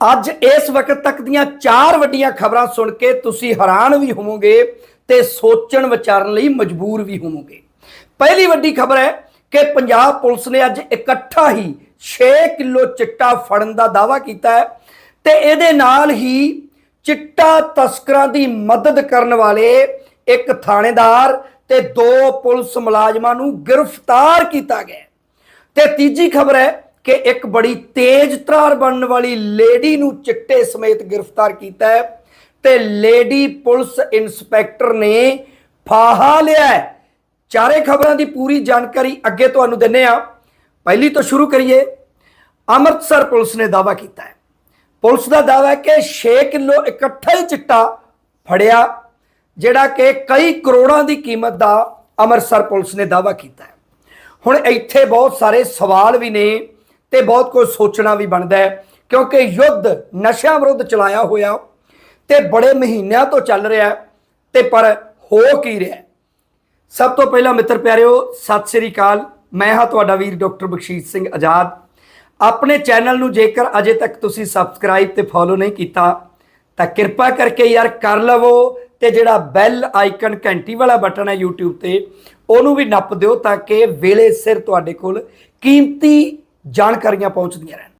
ਅੱਜ ਇਸ ਵਕਤ ਤੱਕ ਦੀਆਂ ਚਾਰ ਵੱਡੀਆਂ ਖਬਰਾਂ ਸੁਣ ਕੇ ਤੁਸੀਂ ਹੈਰਾਨ ਵੀ ਹੋਵੋਗੇ ਤੇ ਸੋਚਣ ਵਿਚਾਰਨ ਲਈ ਮਜਬੂਰ ਵੀ ਹੋਵੋਗੇ ਪਹਿਲੀ ਵੱਡੀ ਖਬਰ ਹੈ ਕਿ ਪੰਜਾਬ ਪੁਲਿਸ ਨੇ ਅੱਜ ਇਕੱਠਾ ਹੀ 6 ਕਿਲੋ ਚਿੱਟਾ ਫੜਨ ਦਾ ਦਾਅਵਾ ਕੀਤਾ ਹੈ ਤੇ ਇਹਦੇ ਨਾਲ ਹੀ ਚਿੱਟਾ ਤਸਕਰਾਂ ਦੀ ਮਦਦ ਕਰਨ ਵਾਲੇ ਇੱਕ ਥਾਣੇਦਾਰ ਤੇ ਦੋ ਪੁਲਿਸ ਮੁਲਾਜ਼ਮਾਂ ਨੂੰ ਗ੍ਰਿਫਤਾਰ ਕੀਤਾ ਗਿਆ ਹੈ। ਤੇ ਤੀਜੀ ਖਬਰ ਹੈ ਕਿ ਇੱਕ ਬੜੀ ਤੇਜ਼ ਤਰਾਰ ਬਣਨ ਵਾਲੀ ਲੇਡੀ ਨੂੰ ਚਿੱਟੇ ਸਮੇਤ ਗ੍ਰਿਫਤਾਰ ਕੀਤਾ ਹੈ ਤੇ ਲੇਡੀ ਪੁਲਿਸ ਇੰਸਪੈਕਟਰ ਨੇ ਫਾਹਾ ਲਿਆ ਚਾਰੇ ਖਬਰਾਂ ਦੀ ਪੂਰੀ ਜਾਣਕਾਰੀ ਅੱਗੇ ਤੁਹਾਨੂੰ ਦਿੰਨੇ ਆ ਪਹਿਲੀ ਤੋਂ ਸ਼ੁਰੂ ਕਰੀਏ। ਅੰਮ੍ਰਿਤਸਰ ਪੁਲਿਸ ਨੇ ਦਾਅਵਾ ਕੀਤਾ ਹੈ। ਪੁਲਿਸ ਦਾ ਦਾਅਵਾ ਹੈ ਕਿ 6 ਕਿਲੋ ਇਕੱਠਾ ਹੀ ਚਿੱਟਾ ਫੜਿਆ, ਜਿਹੜਾ ਕਿ ਕਈ ਕਰੋੜਾਂ ਦੀ ਕੀਮਤ ਦਾ ਅੰਮ੍ਰਿਤਸਰ ਪੁਲਿਸ ਨੇ ਦਾਅਵਾ ਕੀਤਾ ਹੈ। ਹੁਣ ਇੱਥੇ ਬਹੁਤ ਸਾਰੇ ਸਵਾਲ ਵੀ ਨੇ। ਤੇ ਬਹੁਤ ਕੁਝ ਸੋਚਣਾ ਵੀ ਬਣਦਾ ਹੈ, ਕਿਉਂਕਿ ਯੁੱਧ ਨਸ਼ਿਆਂ ਵਿਰੁੱਧ ਚਲਾਇਆ ਹੋਇਆ ਤੇ ਬੜੇ ਮਹੀਨਿਆਂ ਤੋਂ ਚੱਲ ਰਿਹਾ ਹੈ, ਤੇ ਪਰ ਹੋ ਕੀ ਰਿਹਾ ਸਭ ਤੋਂ ਪਹਿਲਾਂ ਮਿੱਤਰ ਪਿਆਰਿਓ, ਸਤਿ ਸ੍ਰੀ ਅਕਾਲ। ਮੈਂ ਹਾਂ ਤੁਹਾਡਾ ਵੀਰ ਡਾਕਟਰ ਬਖਸ਼ੀਸ਼ ਸਿੰਘ ਆਜ਼ਾਦ। ਆਪਣੇ ਚੈਨਲ ਨੂੰ ਜੇਕਰ ਅਜੇ ਤੱਕ ਤੁਸੀਂ ਸਬਸਕ੍ਰਾਈਬ ਤੇ ਫੋਲੋ ਨਹੀਂ ਕੀਤਾ, ਤਾਂ ਕਿਰਪਾ ਕਰਕੇ ਯਾਰ ਕਰ ਲਵੋ ਤੇ ਜਿਹੜਾ ਬੈਲ ਆਈਕਨ ਘੰਟੀ ਵਾਲਾ ਬਟਨ ਹੈ YouTube ਤੇ, ਉਹਨੂੰ ਵੀ ਨੱਪ ਦਿਓ ਤਾਂ ਕਿ ਵੇਲੇ ਸਿਰ ਤੁਹਾਡੇ ਕੋਲ ਕੀਮਤੀ ਜਾਣਕਾਰੀਆਂ ਪਹੁੰਚਦੀਆਂ ਰਹਿਣ।